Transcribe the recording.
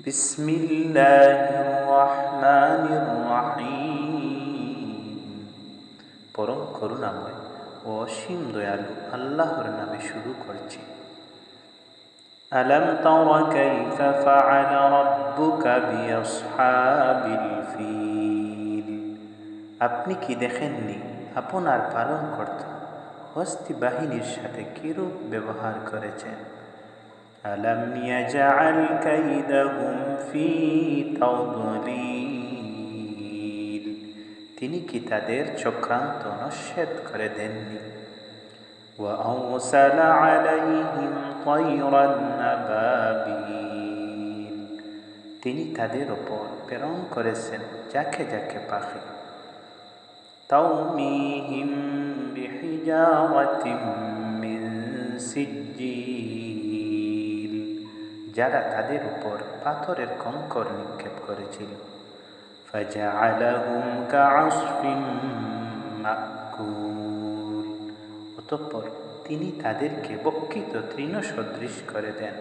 بسم الله الرحمن الرحيم পরম করুণাময় ও অসীম দয়ালু আল্লাহর নামে শুরু করছি ألم تر كيف فعل ربك بأصحاب الفيل আপনি কি দেখেননি আপনার পালন করতে হস্তি বাহিনীর সাথে কিরূপ ব্যবহার করেছেন ألم يجعل كيدهم في تضليل তিনি কি তাদের চক্রান্ত নস্যেদ করে দেননি وأرسل عليهم طيرا أبابيل তিনি তাদের ওপর প্রেরণ করেছেন যাকে যাকে পাখি ترميهم بحجارة من سجيل যারা তাদের উপর পাথরের কঙ্কর নিক্ষেপ করেছিল। অতঃপর তিনি তাদেরকে বক্ষিত তৃণ সদৃশ করে দেন।